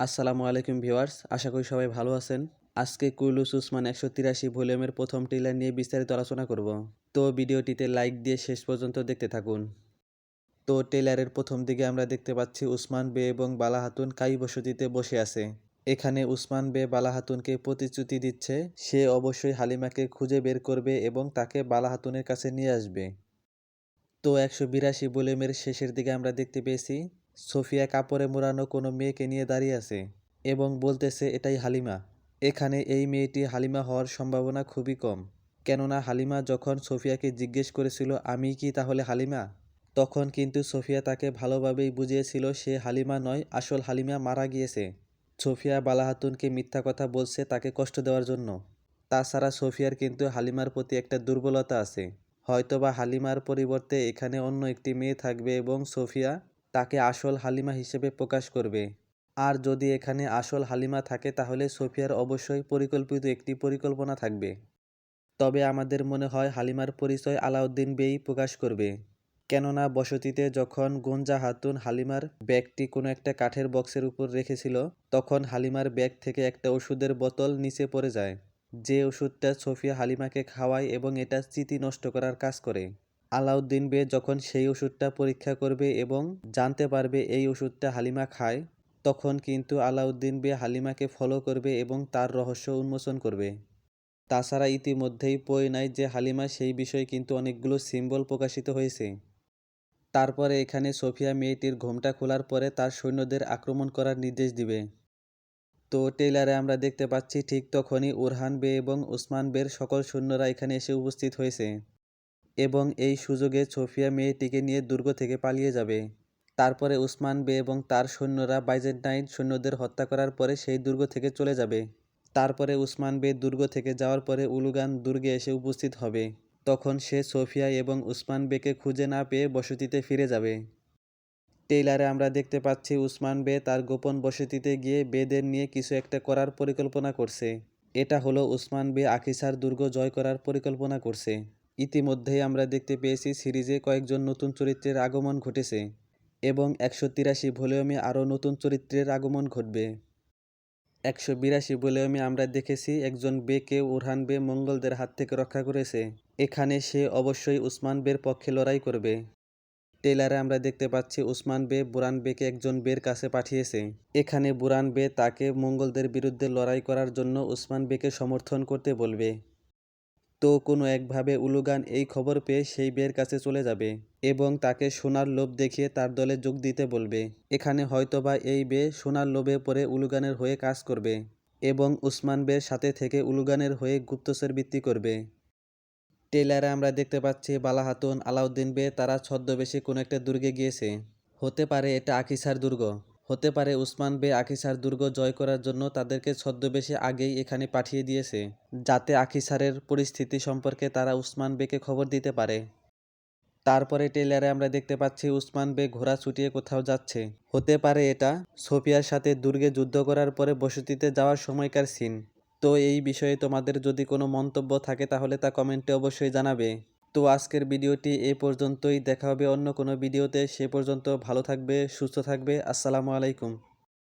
আসসালামু আলাইকুম ভিউয়ার্স, আশা করি সবাই ভালো আছেন। আজকে কুইলুস উসমান একশো তিরাশি ভলিউমের প্রথম ট্রেলার নিয়ে বিস্তারিত আলোচনা করব। তো ভিডিওটিতে লাইক দিয়ে শেষ পর্যন্ত দেখতে থাকুন। তো ট্রেলারের প্রথম দিকে আমরা দেখতে পাচ্ছি উসমান বে এবং বালা হাতুন কাই বসতিতে বসে আছে। এখানে উসমান বে বালা হাতুনকে প্রতিশ্রুতি দিচ্ছে, সে অবশ্যই হালিমাকে খুঁজে বের করবে এবং তাকে বালা হাতুনের কাছে নিয়ে আসবে। তো একশো বিরাশি ভলিউমের শেষের দিকে আমরা দেখতে পেয়েছি সোফিয়া কাপড়ে মোড়ানো কোনো মেয়েকে নিয়ে দাঁড়িয়ে আছে এবং বলতেছে, এটাই হালিমা। এখানে এই মেয়েটি হালিমা হওয়ার সম্ভাবনা খুবই কম। কেননা হালিমা যখন সোফিয়াকে জিজ্ঞেস করেছিল, আমি কি তাহলে হালিমা? তখন কিন্তু সোফিয়া তাকে ভালোভাবেই বুঝিয়েছিল, সে হালিমা নয়, আসল হালিমা মারা গিয়েছে। সোফিয়া বালাহাতুনকে মিথ্যা কথা বলছে তাকে কষ্ট দেওয়ার জন্য। তাছাড়া সোফিয়ার কিন্তু হালিমার প্রতি একটা দুর্বলতা আছে। হয়তোবা হালিমার পরিবর্তে এখানে অন্য একটি মেয়ে থাকবে এবং সোফিয়া তাকে আসল হালিমা হিসেবে প্রকাশ করবে। আর যদি এখানে আসল হালিমা থাকে, তাহলে সোফিয়ার অবশ্যই পরিকল্পিত একটি পরিকল্পনা থাকবে। তবে আমাদের মনে হয় হালিমার পরিচয় আলাউদ্দিন বেই প্রকাশ করবে। কেননা, বসতিতে যখন গুঞ্জা হাতুন হালিমার ব্যাগটি কোনো একটা কাঠের বক্সের উপর রেখেছিল, তখন হালিমার ব্যাগ থেকে একটা ওষুধের বোতল নিচে পড়ে যায়। যে ওষুধটা সোফিয়া হালিমাকে খাওয়ায় এবং এটা স্মৃতি নষ্ট করার কাজ করে। আলাউদ্দিন বে যখন সেই ওষুধটা পরীক্ষা করবে এবং জানতে পারবে এই ওষুধটা হালিমা খায়, তখন কিন্তু আলাউদ্দিন বে হালিমাকে ফলো করবে এবং তার রহস্য উন্মোচন করবে। তাছাড়া ইতিমধ্যেই পই নাই যে হালিমা সেই বিষয়ে কিন্তু অনেকগুলো সিম্বল প্রকাশিত হয়েছে। তারপরে এখানে সোফিয়া মেয়েটির ঘোমটা খোলার পরে তার সৈন্যদের আক্রমণ করার নির্দেশ দিবে। তো টেইলারে আমরা দেখতে পাচ্ছি ঠিক তখনই উরহান বে এবং উসমান বের সকল সৈন্যরা এখানে এসে উপস্থিত হয়েছে। এবং এই সুযোগে সোফিয়া মেয়েটিকে নিয়ে দুর্গ থেকে পালিয়ে যাবে। তারপরে উসমান বে এবং তার সৈন্যরা বাইজেন্টাইন সৈন্যদের হত্যা করার পরে সেই দুর্গ থেকে চলে যাবে। তারপরে উসমান বে দুর্গ থেকে যাওয়ার পরে উলুগান দুর্গে এসে উপস্থিত হবে। তখন সে সোফিয়া এবং উসমান বেকে খুঁজে না পেয়ে বসতিতে ফিরে যাবে। টেইলারে আমরা দেখতে পাচ্ছি উসমান বে তার গোপন বসতিতে গিয়ে বেদের নিয়ে কিছু একটা করার পরিকল্পনা করছে। এটা হলো উসমান বে আকিসার দুর্গ জয় করার পরিকল্পনা করছে। ইতিমধ্যেই আমরা দেখতে পেয়েছি সিরিজে কয়েকজন নতুন চরিত্রের আগমন ঘটেছে এবং একশো তিরাশি ভলিউমে আরও নতুন চরিত্রের আগমন ঘটবে। একশো বিরাশি ভলিউমে আমরা দেখেছি একজন বেকে উরহান বে মঙ্গলদের হাত থেকে রক্ষা করেছে। এখানে সে অবশ্যই উসমান বের পক্ষে লড়াই করবে। টেলারে আমরা দেখতে পাচ্ছি উসমান বে বুরান বেকে একজন বের কাছে পাঠিয়েছে। এখানে বুরান বে তাকে মঙ্গলদের বিরুদ্ধে লড়াই করার জন্য উসমান বেকে সমর্থন করতে বলবে। তো কোনো একভাবে উলুগান এই খবর পেয়ে সেই বের কাছে চলে যাবে এবং তাকে সোনার লোভ দেখিয়ে তার দলে যোগ দিতে বলবে। এখানে হয়তোবা এই বে সোনার লোভে পড়ে উলুগানের হয়ে কাজ করবে এবং উসমান বের সাথে থেকে উলুগানের হয়ে গুপ্তচর বৃত্তি করবে। টেলারে আমরা দেখতে পাচ্ছি বালাহাতুন আলাউদ্দিন বে তারা ছদ্মবেশে কোনো একটা দুর্গে গিয়েছে। হতে পারে এটা আকিসার দুর্গ। হতে পারে উসমান বে আকিসার দুর্গ জয় করার জন্য তাদেরকে ছদ্মবেশে আগেই এখানে পাঠিয়ে দিয়েছে, যাতে আকিসারের পরিস্থিতি সম্পর্কে তারা উসমান বেকে খবর দিতে পারে। তারপরে টেলারে আমরা দেখতে পাচ্ছি উসমান বে ঘোড়া ছুটিয়ে কোথাও যাচ্ছে। হতে পারে এটা সোফিয়ার সাথে দুর্গে যুদ্ধ করার পরে বসতিতে যাওয়ার সময়কার সিন। তো এই বিষয়ে তোমাদের যদি কোনো মন্তব্য থাকে তাহলে তা কমেন্টে অবশ্যই জানাবে। তো আজকের ভিডিওটি এ পর্যন্তই। দেখা হবে অন্য কোনো ভিডিওতে। সে পর্যন্ত ভালো থাকবে, সুস্থ থাকবে। আসসালামু আলাইকুম।